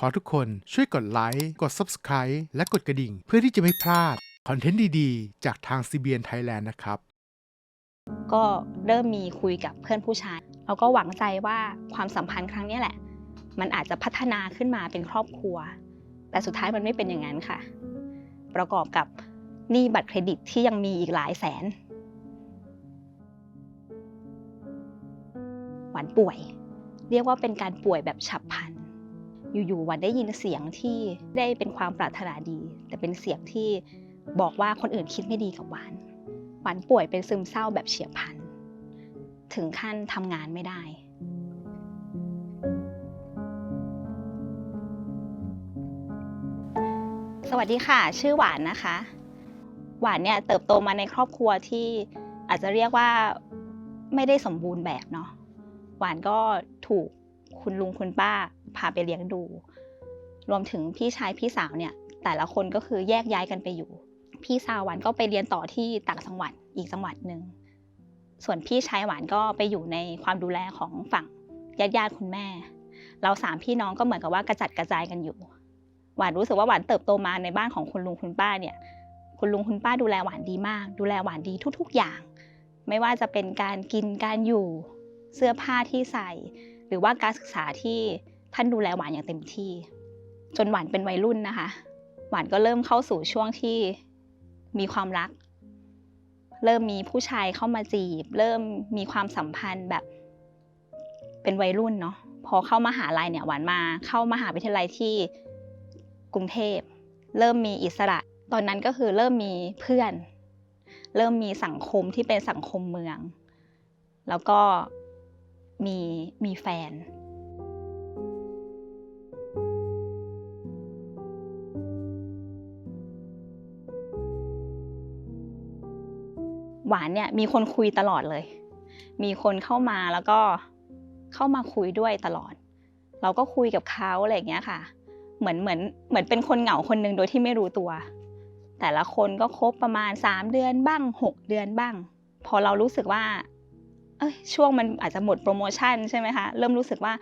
ขอทุกคนช่วยกดไลค์กด Subscribe และกดกระดิ่ง เพื่อที่จะไม่พลาด คอนเทนต์ดีๆ จากทาง CBN Thailand นะครับ ก็เริ่มมีคุยกับเพื่อนผู้ชายเราก็หวังใจว่าความสัมพันธ์ครั้งนี้แหละ มันอาจจะพัฒนาขึ้นมาเป็นครอบครัว แต่สุดท้ายมันไม่เป็นอย่างนั้นค่ะ ประกอบกับหนี้บัตรเครดิตที่ยังมีอีกหลายแสน หวานป่วย เรียกว่าเป็นการป่วยแบบฉับพลัน อยู่ๆวันได้ยินเสียงที่ได้เป็นความปรารถนาดี แต่เป็นเสียงที่บอกว่าคนอื่นคิดไม่ดีกับหวานหวานป่วยเป็นซึมเศร้าแบบเฉียบพลัน ถึงขั้นทำงานไม่ได้ สวัสดีค่ะ ชื่อหวานนะคะ หวานเนี่ยเติบโตมาในครอบครัวที่อาจจะเรียกว่าไม่ได้สมบูรณ์แบบเนาะหวานก็ถูกคุณลุงคุณป้า พาไปเลี้ยงดู รวมถึงพี่ชายพี่สาวเนี่ย แต่ละคนก็คือแยกย้ายกันไปอยู่ พี่สาวหวานก็ไปเรียนต่อที่ต่างจังหวัดอีกจังหวัดหนึ่งส่วนพี่ชายหวานก็ไปอยู่ในความดูแลของฝั่งญาติญาติคุณแม่ เราสามพี่น้องก็เหมือนกับว่ากระจัดกระจายกันอยู่ หวานรู้สึกว่าหวานเติบโตมาในบ้านของคุณลุงคุณป้าเนี่ย คุณลุงคุณป้าดูแลหวานดีมาก ดูแลหวานดีทุก ๆอย่าง ไม่ว่าจะเป็นการกินการอยู่ เสื้อผ้าที่ใส่ หรือว่าการศึกษาที่ ท่านดูแลหวานอย่างเต็มที่ จนหวานเป็นวัยรุ่นนะคะ หวานก็เริ่มเข้าสู่ช่วงที่มีความรัก เริ่มมีผู้ชายเข้ามาจีบ เริ่มมีความสัมพันธ์แบบเป็นวัยรุ่นเนาะพอเข้ามาหาลัยเนี่ยหวานมาเข้ามหาวิทยาลัยที่กรุงเทพ เริ่มมีอิสระ ตอนนั้นก็คือเริ่มมีเพื่อน เริ่มมีสังคมที่เป็นสังคมเมือง แล้วก็มีมีแฟน หวานเนี่ยมีคนคุยตลอดเลย มีคนเข้ามาแล้วก็เข้ามาคุยด้วยตลอด เราก็คุยกับเขาอะไรอย่างเงี้ยค่ะ เหมือนเหมือนเหมือนเป็นคนเหงาคนหนึ่งโดยที่ไม่รู้ตัว แต่ละคนก็คบประมาณ 3 เดือนบ้าง 6 เดือนบ้าง พอเรารู้สึกว่า เอ้ยช่วงมันอาจจะหมดโปรโมชั่นใช่ไหมคะ เริ่มรู้สึกว่า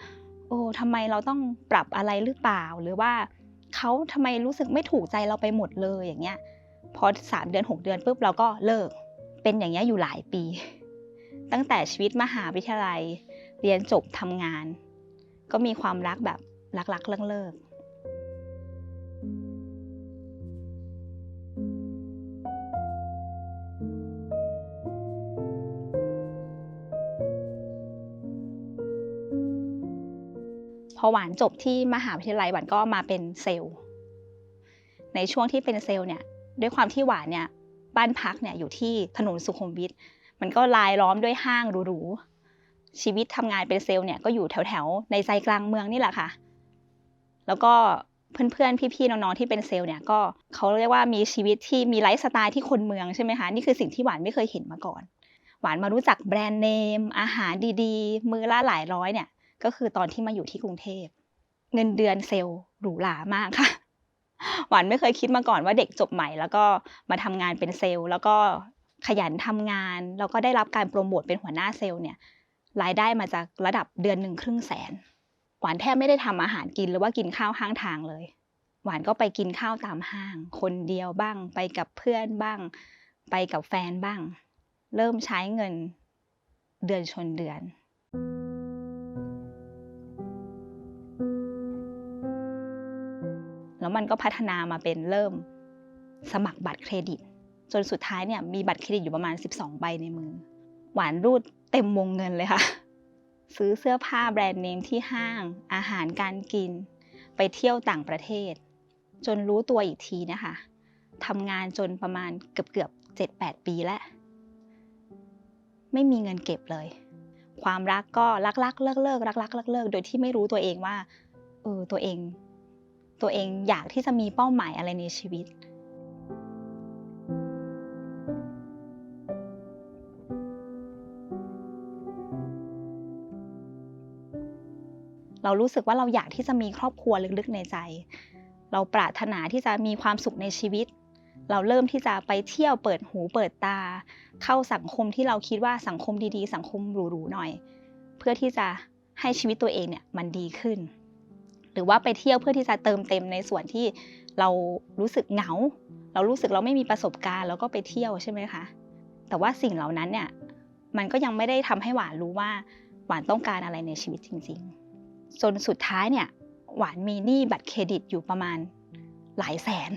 โอ้ทำไมเราต้องปรับอะไรหรือเปล่า หรือว่าเขาทำไมรู้สึกไม่ถูกใจเราไปหมดเลยอย่างเงี้ย พอสามเดือนหกเดือนปุ๊บเราก็เลิก เป็นอย่างเงี้อยู่หลายปี ตั้งแต่ชีวิตมหาวิทยาลัย เรียนจบทำงาน ก็มีความรักแบบรักๆเลิกๆพอหวานจบที่มหาวิทยาลัยหวานก็มาเป็นเซลล์ ในช่วงที่เป็นเซลล์เนี่ย ด้วยความที่หวานเนี่ย บ้านพักเนี่ยอยู่ที่ถนนสุขุมวิทมันก็ลายล้อมด้วยห้างหรูๆชีวิตทำงานเป็นเซลล์เนี่ยก็อยู่แถวๆในใจกลางเมืองนี่แหละค่ะ แล้วก็เพื่อนๆ พี่ๆ น้องๆ ที่เป็นเซลล์เนี่ยก็เขาเรียกว่ามีชีวิตที่มีไลฟ์สไตล์ที่คนเมืองใช่ไหมคะ นี่คือสิ่งที่หวานไม่เคยเห็นมาก่อน หวานมารู้จักแบรนด์เนม อาหารดีๆ มือละหลายร้อยเนี่ย ก็คือตอนที่มาอยู่ที่กรุงเทพ เงินเดือนเซลล์หรูหรามากค่ะ หวานไม่เคยคิดมาก่อนว่าเด็กจบใหม่ แล้วก็มาทำงานเป็นเซลล์ แล้วก็ขยันทำงาน แล้วก็ได้รับการโปรโมทเป็นหัวหน้าเซลล์เนี่ยรายได้มาจากระดับเดือนหนึ่งครึ่งแสน หวานแทบไม่ได้ทำอาหารกินหรือว่ากินข้าวข้างทางเลย หวานก็ไปกินข้าวตามห้าง คนเดียวบ้าง ไปกับเพื่อนบ้าง ไปกับแฟนบ้าง เริ่มใช้เงินเดือนชนเดือน แล้วมันก็พัฒนามาเป็นเริ่มสมัครบัตรเครดิต จนสุดท้ายเนี่ยมีบัตรเครดิตอยู่ประมาณ 12 ใบในมือ หวานรูดเต็มวงเงินเลยค่ะ ซื้อเสื้อผ้าแบรนด์เนมที่ห้าง อาหารการกิน ไปเที่ยวต่างประเทศ จนรู้ตัวอีกทีนะคะทำงานจนประมาณเกือบเกือบเจ็ดแปดปีแล้ว ไม่มีเงินเก็บเลย ความรักก็รักรักเลิกเลิกรักรักเลิกเลิกโดยที่ไม่รู้ตัวเองว่าเออตัวเอง ตัวเองอยากที่จะมีเป้าหมายอะไรในชีวิต เรารู้สึกว่าเราอยากที่จะมีครอบครัวลึกๆในใจ เราปรารถนาที่จะมีความสุขในชีวิต เราเริ่มที่จะไปเที่ยวเปิดหูเปิดตา เข้าสังคมที่เราคิดว่าสังคมดีๆ สังคมหรูๆหน่อย เพื่อที่จะให้ชีวิตตัวเองเนี่ยมันดีขึ้น หรือว่าไปเที่ยวเพื่อที่จะเติมเต็มในส่วนที่เรารู้สึกเหงา เรารู้สึกเราไม่มีประสบการณ์เราก็ไปเที่ยวใช่ไหมคะ แต่ว่าสิ่งเหล่านั้นเนี่ยมันก็ยังไม่ได้ทำให้หวานรู้ว่าหวานต้องการอะไรในชีวิตจริง ๆ จนสุดท้ายเนี่ยหวานมีหนี้บัตรเครดิตอยู่ประมาณหลายแสน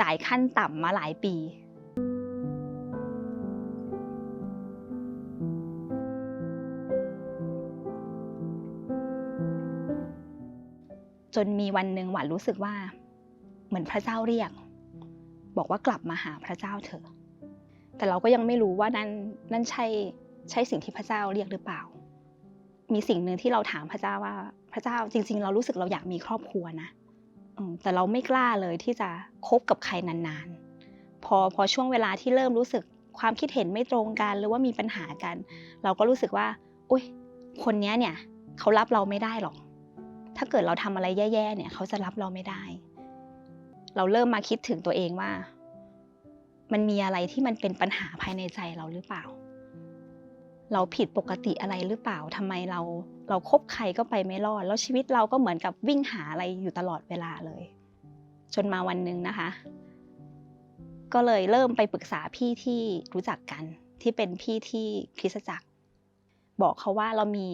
จ่ายขั้นต่ำมาหลายปี จนมีวันหนึ่งหวานรู้สึกว่า เหมือนพระเจ้าเรียก บอกว่ากลับมาหาพระเจ้าเถอะ แต่เราก็ยังไม่รู้ว่านั่นนั่นใช่ใช่สิ่งที่พระเจ้าเรียกหรือเปล่า มีสิ่งหนึ่งที่เราถามพระเจ้าว่าพระเจ้าจริง ๆ เรารู้สึกเราอยากมีครอบครัวนะแต่เราไม่กล้าเลยที่จะคบกับใครนานๆ พอพอช่วงเวลาที่เริ่มรู้สึกความคิดเห็นไม่ตรงกันหรือว่ามีปัญหากัน เราก็รู้สึกว่า อุ้ยคนนี้เนี่ยเขารับเราไม่ได้หรอก ถ้าเกิดเราทำอะไรแย่ๆเนี่ยเขาจะรับเราไม่ได้ เราเริ่มมาคิดถึงตัวเองว่า มันมีอะไรที่มันเป็นปัญหาภายในใจเราหรือเปล่า เราผิดปกติอะไรหรือเปล่าทำไมเราเราคบใครก็ไปไม่รอด แล้วชีวิตเราก็เหมือนกับวิ่งหาอะไรอยู่ตลอดเวลาเลย จนมาวันหนึ่งนะคะ ก็เลยเริ่มไปปรึกษาพี่ที่รู้จักกันที่เป็นพี่ที่คริสตจักร บอกเขาว่าเรามี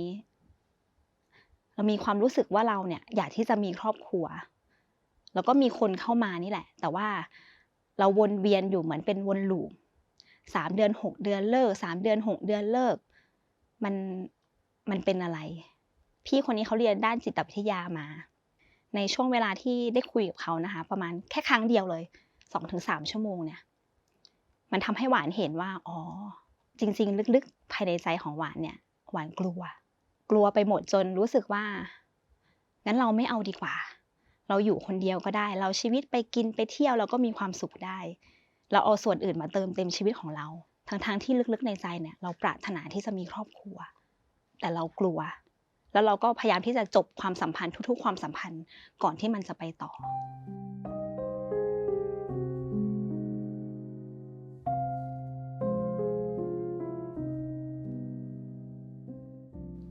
เรามีความรู้สึกว่าเราเนี่ยอยากที่จะมีครอบครัว แล้วก็มีคนเข้ามานี่แหละ แต่ว่าเราวนเวียนอยู่เหมือนเป็นวนลูปสามเดือนหกเดือนเลิกสามเดือนหกเดือนเลิก มันมันเป็นอะไร พี่คนนี้เขาเรียนด้านจิตวิทยามา ในช่วงเวลาที่ได้คุยกับเขานะคะ ประมาณแค่ครั้งเดียวเลยสองถึงสามชั่วโมงเนี่ย มันทำให้หวานเห็นว่า อ๋อ จริง ๆ ลึกๆ ภายในใจของหวานเนี่ย หวานกลัว กลัวไปหมดจนรู้สึกว่า งั้นเราไม่เอาดีกว่า เราอยู่คนเดียวก็ได้ เราชีวิตไปกินไปเที่ยวเราก็มีความสุขได้ เราเอาส่วนอื่นมาเติมเต็มชีวิตของเรา ทั้งๆที่ลึกๆในใจเนี่ย เราปรารถนาที่จะมีครอบครัว แต่เรากลัว แล้วเราก็พยายามที่จะจบความสัมพันธ์ทุก ๆ ความสัมพันธ์ก่อนที่มันจะไปต่อ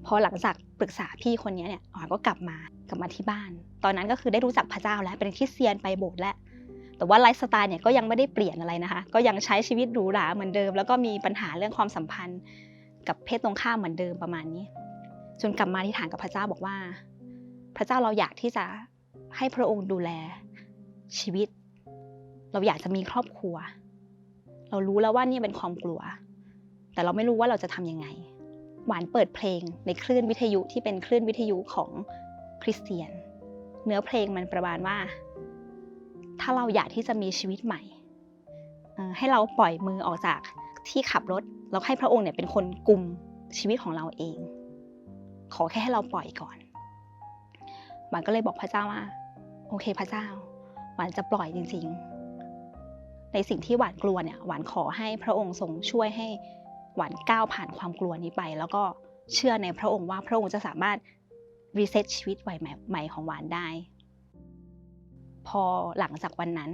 พอหลังจากปรึกษาพี่คนนี้เนี่ยอ๋อยก็กลับมากลับมาที่บ้าน ตอนนั้นก็คือได้รู้จักพระเจ้าแล้วเป็นคริสเตียนไปโบสถ์แล้วแต่ว่าไลฟ์สไตล์เนี่ยก็ยังไม่ได้เปลี่ยนอะไรนะคะ ก็ยังใช้ชีวิตหรูหราเหมือนเดิม แล้วก็มีปัญหาเรื่องความสัมพันธ์ กับเพศตรงข้ามเหมือนเดิมประมาณนี้ จนกลับมาที่ฐานกับพระเจ้าบอกว่า พระเจ้าเราอยากที่จะให้พระองค์ดูแลชีวิต เราอยากจะมีครอบครัว เรารู้แล้วว่านี่เป็นความกลัว แต่เราไม่รู้ว่าเราจะทำยังไง หวานเปิดเพลงในคลื่นวิทยุที่เป็นคลื่นวิทยุของคริสเตียน เนื้อเพลงมันประมาณว่า ถ้าเราอยากที่จะมีชีวิตใหม่ ให้เราปล่อยมือออกจากที่ขับรถแล้วให้พระองค์เนี่ยเป็นคนกลุ่มชีวิตของเราเอง ขอแค่ให้เราปล่อยก่อนหวานก็เลยบอกพระเจ้าว่า โอเคพระเจ้า หวานจะปล่อยจริง ๆ ในสิ่งที่หวานกลัวเนี่ยหวานขอให้พระองค์ทรงช่วยให้ หวานก้าวผ่านความกลัวนี้ไป แล้วก็เชื่อในพระองค์ว่าพระองค์จะสามารถรีเซ็ตชีวิตใหม่ใหม่ของหวานได้ พอหลังจากวันนั้น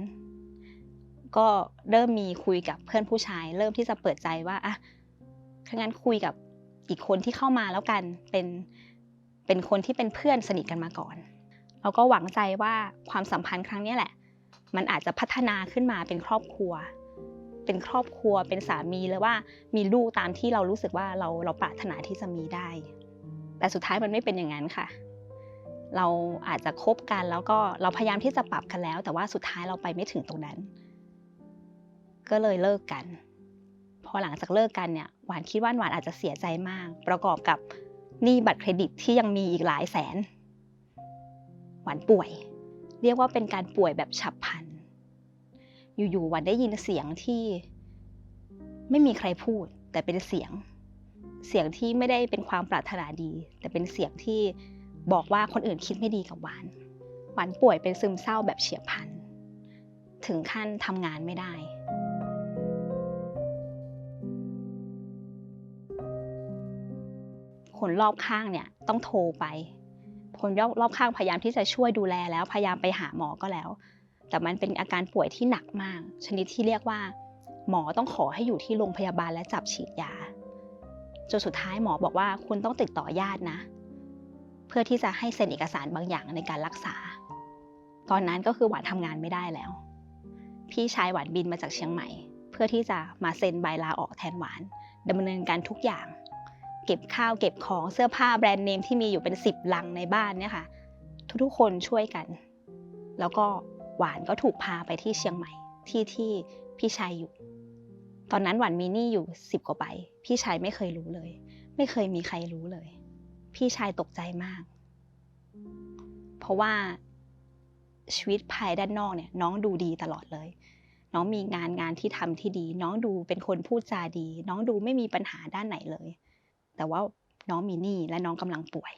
ก็เริ่มมีคุยกับเพื่อนผู้ชาย เริ่มที่จะเปิดใจว่าอะถ้างั้นคุยกับอีกคนที่เข้ามาแล้วกันเป็นเป็นคนที่เป็นเพื่อนสนิทกันมาก่อนเราก็หวังใจว่าความสัมพันธ์ครั้งนี้แหละ มันอาจจะพัฒนาขึ้นมาเป็นครอบครัว เป็นครอบครัวเป็นสามีหรือว่ามีลูกตามที่เรารู้สึกว่าเราเราปรารถนาที่จะมีได้ แต่สุดท้ายมันไม่เป็นอย่างนั้นค่ะ เราอาจจะคบกันแล้วก็เราพยายามที่จะปรับกันแล้ว แต่ว่าสุดท้ายเราไปไม่ถึงตรงนั้น ก็เลยเลิกกัน พอหลังจากเลิกกันเนี่ยหวานคิดว่าหวานอาจจะเสียใจมาก ประกอบกับหนี้บัตรเครดิตที่ยังมีอีกหลายแสน หวานป่วย เรียกว่าเป็นการป่วยแบบฉับพลัน อยู่ๆวานได้ยินเสียงที่ไม่มีใครพูด แต่เป็นเสียง เสียงที่ไม่ได้เป็นความปรารถนาดี แต่เป็นเสียงที่บอกว่าคนอื่นคิดไม่ดีกับหวานหวานป่วยเป็นซึมเศร้าแบบเฉียบพลัน ถึงขั้นทำงานไม่ได้คนรอบข้างเนี่ยต้องโทรไป คนรอบข้างพยายามที่จะช่วยดูแลแล้วพยายามไปหาหมอก็แล้ว แต่มันเป็นอาการป่วยที่หนักมาก ชนิดที่เรียกว่า หมอต้องขอให้อยู่ที่โรงพยาบาลและจับฉีดยาจนสุดท้ายหมอบอกว่าคุณต้องติดต่อญาตินะ เพื่อที่จะให้เซ็นเอกสารบางอย่างในการรักษา ตอนนั้นก็คือหวานทำงานไม่ได้แล้ว พี่ชายหวานบินมาจากเชียงใหม่ เพื่อที่จะมาเซ็นใบลาออกแทนหวานดำเนินการทุกอย่าง เก็บข้าวเก็บของเสื้อผ้าแบรนด์เนมที่มีอยู่เป็นสิบลังในบ้านเนี่ยค่ะ ทุกๆคนช่วยกัน แล้วก็ หวานก็ถูกพาไปที่เชียงใหม่ที่ที่พี่ชายอยู่ ตอนนั้นหวานมีหนี้อยู่สิบกว่าใบ พี่ชายไม่เคยรู้เลย ไม่เคยมีใครรู้เลย พี่ชายตกใจมาก เพราะว่าชีวิตภายด้านนอกเนี่ย น้องดูดีตลอดเลย น้องมีงานงานที่ทำที่ดี น้องดูเป็นคนพูดจาดี น้องดูไม่มีปัญหาด้านไหนเลย แต่ว่าน้องมีหนี้และน้องกำลังป่วย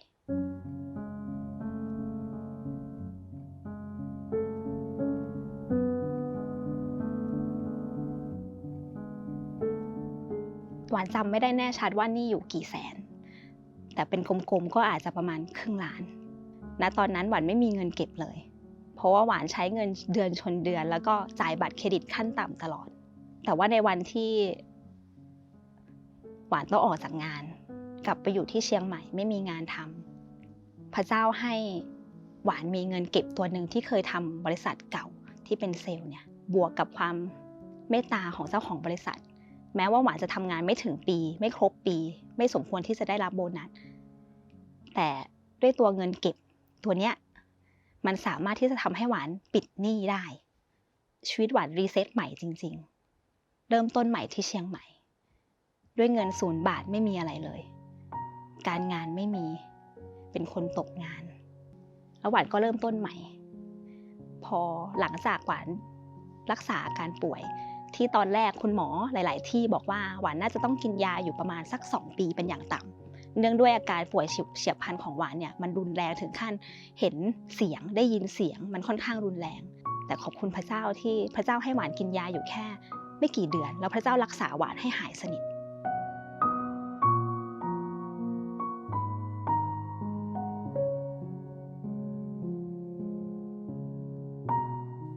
หวานจำไม่ได้แน่ชัดว่านี่อยู่กี่แสน แต่เป็นกลมๆก็อาจจะประมาณครึ่งล้านณตอนนั้นหวานไม่มีเงินเก็บเลย เพราะว่าหวานใช้เงินเดือนชนเดือน แล้วก็จ่ายบัตรเครดิตขั้นต่ำตลอด แต่ว่าในวันที่ หวานต้องออกจากงาน กลับไปอยู่ที่เชียงใหม่ไม่มีงานทำพระเจ้าให้หวานมีเงินเก็บตัวหนึ่งที่เคยทำบริษัทเก่าที่เป็นเซลล์เนี่ยบวกกับความเมตตาของเจ้าของบริษัท แม้ว่าหวานจะทำงานไม่ถึงปี ไม่ครบปี ไม่สมควรที่จะได้รับโบนัส แต่ด้วยตัวเงินเก็บตัวเนี้ยมันสามารถที่จะทำให้หวานปิดหนี้ได้ ชีวิตหวานรีเซ็ตใหม่จริง ๆ เริ่มต้นใหม่ที่เชียงใหม่ ด้วยเงินศูนย์บาทไม่มีอะไรเลย การงานไม่มีเป็นคนตกงาน แล้วหวานก็เริ่มต้นใหม่ พอหลังจากหวานรักษาอาการป่วย ที่ตอนแรกคุณหมอหลาย ๆ ที่บอกว่าหวานน่าจะต้องกินยาอยู่ประมาณสัก 2 ปีเป็นอย่างต่ำเนื่องด้วยอาการป่วยเฉียบพลันของหวานเนี่ยมันรุนแรงถึงขั้นเห็นเสียงได้ยินเสียงมันค่อนข้างรุนแรง แต่ขอบคุณพระเจ้าที่พระเจ้าให้หวานกินยาอยู่แค่ ไม่กี่เดือน แล้วพระเจ้ารักษาหวานให้หายสนิท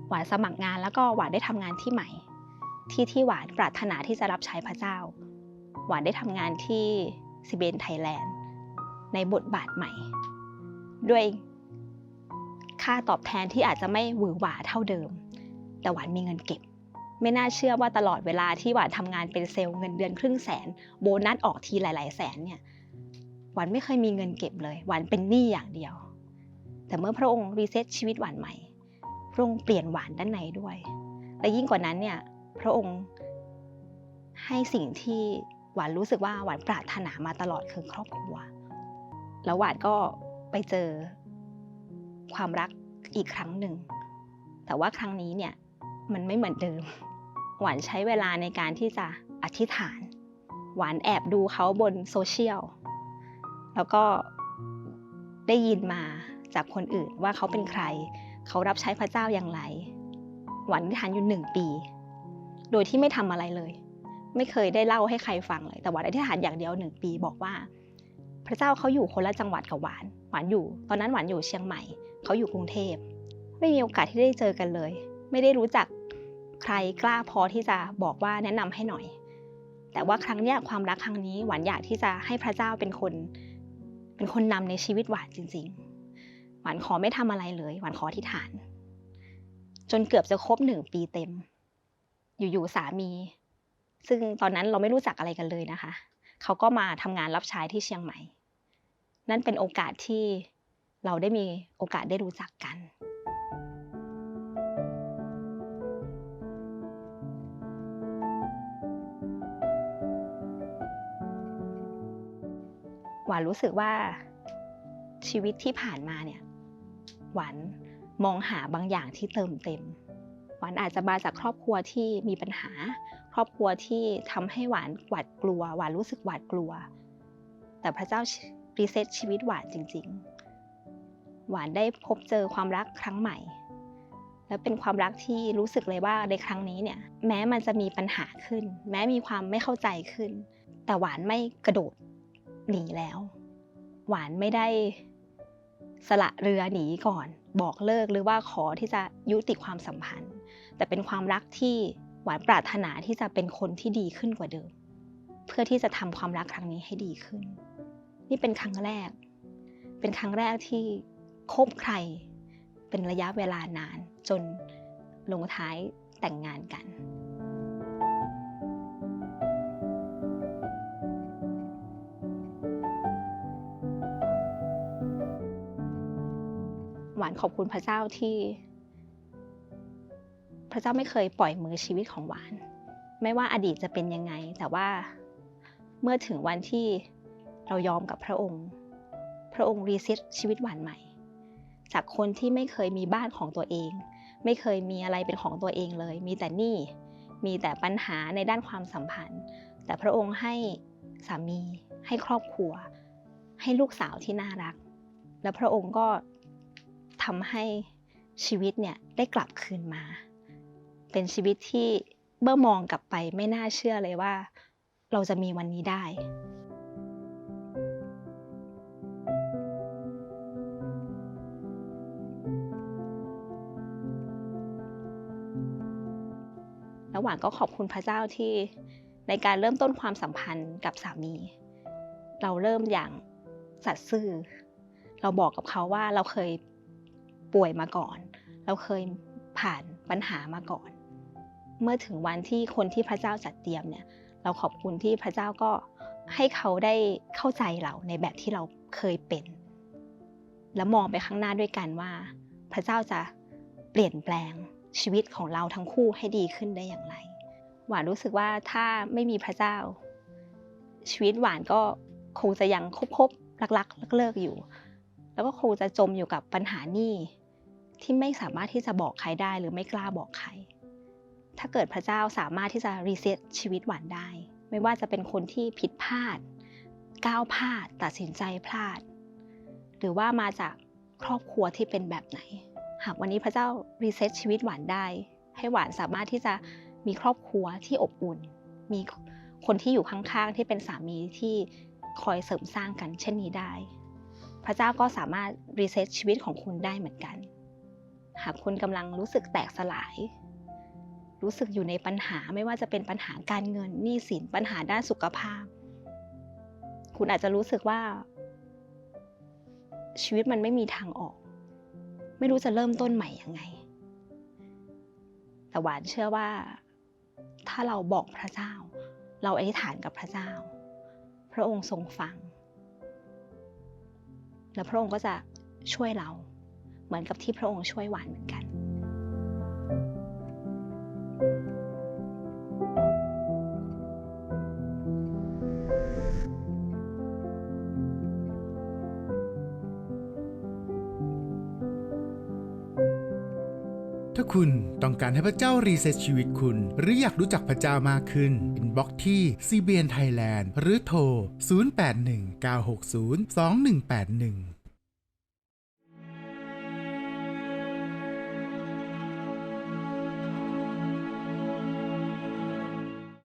หวานสมัครงานแล้วก็หวานได้ทำงานที่ใหม่ ที่ที่หวานปรารถนาที่จะรับใช้พระเจ้า หวานได้ทำงานที่ซิเบนไทยแลนด์ ในบทบาทใหม่ ด้วยค่าตอบแทนที่อาจจะไม่หวือหวาเท่าเดิม แต่หวานมีเงินเก็บ ไม่น่าเชื่อว่าตลอดเวลาที่หวานทำงานเป็นเซลล์เงินเดือนครึ่งแสน โบนัสออกทีหลาย ๆ แสนเนี่ยหวานไม่เคยมีเงินเก็บเลย หวานเป็นหนี้อย่างเดียว แต่เมื่อพระองค์รีเซ็ตชีวิตหวานใหม่ พระองค์เปลี่ยนหวานด้านในด้วย และยิ่งกว่านั้นเนี่ย พระองค์ให้สิ่งที่หวานรู้สึกว่าหวานปรารถนามาตลอดคือครอบครัว แล้วหวานก็ไปเจอความรักอีกครั้งหนึ่ง แต่ว่าครั้งนี้เนี่ยมันไม่เหมือนเดิม หวานใช้เวลาในการที่จะอธิษฐาน หวานแอบดูเขาบนโซเชียล แล้วก็ได้ยินมาจากคนอื่นว่าเขาเป็นใคร เขารับใช้พระเจ้าอย่างไร หวานอธิษฐานอยู่หนึ่งปี โดยที่ไม่ทำอะไรเลย ไม่เคยได้เล่าให้ใครฟังเลย แต่หวานอธิษฐานอย่างเดียวหนึ่งปีบอกว่า พระเจ้าเขาอยู่คนละจังหวัดกับหวาน หวานอยู่ ตอนนั้นหวานอยู่เชียงใหม่ เขาอยู่กรุงเทพ ไม่มีโอกาสที่ได้เจอกันเลย ไม่ได้รู้จักใครกล้าพอที่จะบอกว่าแนะนำให้หน่อย แต่ว่าครั้งนี้ความรักครั้งนี้หวานอยากที่จะให้พระเจ้าเป็นคน เป็นคนนำในชีวิตหวานจริง ๆ หวานขอไม่ทำอะไรเลย หวานขออธิษฐาน จนเกือบจะครบหนึ่งปีเต็ม อยู่ๆสามี ซึ่งตอนนั้นเราไม่รู้จักอะไรกันเลยนะคะ เขาก็มาทำงานรับใช้ที่เชียงใหม่ นั่นเป็นโอกาสที่เราได้มีโอกาสได้รู้จักกัน หวานรู้สึกว่าชีวิตที่ผ่านมาเนี่ย หวานมองหาบางอย่างที่เติมเต็ม หวานอาจจะมาจากครอบครัวที่มีปัญหา ครอบครัวที่ทำให้หวานหวาดกลัว หวานรู้สึกหวาดกลัว แต่พระเจ้ารีเซ็ตชีวิตหวานจริง ๆ หวานได้พบเจอความรักครั้งใหม่ และเป็นความรักที่รู้สึกเลยว่าในครั้งนี้เนี่ยแม้มันจะมีปัญหาขึ้น แม้มีความไม่เข้าใจขึ้น แต่หวานไม่กระโดดหนีแล้ว หวานไม่ได้สละเรือหนีก่อน บอกเลิกหรือว่าขอที่จะยุติความสัมพันธ์ แต่เป็นความรักที่หวานปรารถนาที่จะเป็นคนที่ดีขึ้นกว่าเดิม เพื่อที่จะทำความรักครั้งนี้ให้ดีขึ้น นี่เป็นครั้งแรก เป็นครั้งแรกที่คบใคร เป็นระยะเวลานาน จนลงท้ายแต่งงานกันหวานขอบคุณพระเจ้าที่ ระเจ้าไม่เคยปล่อยมือชีวิตของหวาน ไม่ว่าอดีตจะเป็นยังไง แต่ว่าเมื่อถึงวันที่เรายอมกับพระองค์ พระองค์รีเซ็ตชีวิตหวานใหม่ จากคนที่ไม่เคยมีบ้านของตัวเอง ไม่เคยมีอะไรเป็นของตัวเองเลย มีแต่หนี้มีแต่ปัญหาในด้านความสัมพันธ์ แต่พระองค์ให้สามีให้ครอบครัว ให้ลูกสาวที่น่ารัก และพระองค์ก็ทำให้ชีวิตเนี่ยได้กลับคืนมา เป็นชีวิตที่เมื่อมองกลับไปไม่น่าเชื่อเลยว่า เราจะมีวันนี้ได้แล้วหวานก็ขอบคุณพระเจ้าที่ในการเริ่มต้นความสัมพันธ์กับสามี เราเริ่มอย่างสัตย์ซื่อ เราบอกกับเขาว่าเราเคยป่วยมาก่อน เราเคยผ่านปัญหามาก่อน เมื่อถึงวันที่คนที่พระเจ้าจัดเตรียมเนี่ย เราขอบคุณที่พระเจ้าก็ให้เขาได้เข้าใจเราในแบบที่เราเคยเป็น และมองไปข้างหน้าด้วยกันว่า พระเจ้าจะเปลี่ยนแปลงชีวิตของเราทั้งคู่ให้ดีขึ้นได้อย่างไร หวานรู้สึกว่าถ้าไม่มีพระเจ้า ชีวิตหวานก็คงจะยังคบๆรักๆเลิกๆอยู่ แล้วก็คงจะจมอยู่กับปัญหานี้ที่ไม่สามารถที่จะบอกใครได้หรือไม่กล้าบอกใคร ถ้าเกิดพระเจ้าสามารถที่จะรีเซ็ตชีวิตหวานได้ ไม่ว่าจะเป็นคนที่ผิดพลาด ก้าวพลาด ตัดสินใจพลาด หรือว่ามาจากครอบครัวที่เป็นแบบไหน หากวันนี้พระเจ้ารีเซ็ตชีวิตหวานได้ ให้หวานสามารถที่จะมีครอบครัวที่อบอุ่น มีคนที่อยู่ข้างๆที่เป็นสามีที่คอยเสริมสร้างกันเช่นนี้ได้ พระเจ้าก็สามารถรีเซ็ตชีวิตของคุณได้เหมือนกัน หากคุณกำลังรู้สึกแตกสลาย รู้สึกอยู่ในปัญหาไม่ว่าจะเป็นปัญหาการเงินหนี้สินปัญหาด้านสุขภาพ คุณอาจจะรู้สึกว่า ชีวิตมันไม่มีทางออก ไม่รู้จะเริ่มต้นใหม่ยังไง แต่หวานเชื่อว่า ถ้าเราบอกพระเจ้า เราอธิษฐานกับพระเจ้า พระองค์ทรงฟัง แล้วพระองค์ก็จะช่วยเรา เหมือนกับที่พระองค์ช่วยหวานเหมือนกัน คุณต้องการให้พระเจ้ารีเซ็ตชีวิตคุณ หรืออยากรู้จักพระเจ้ามากขึ้นอินบ็อกที่ CBN Thailand หรือโทร 0819602181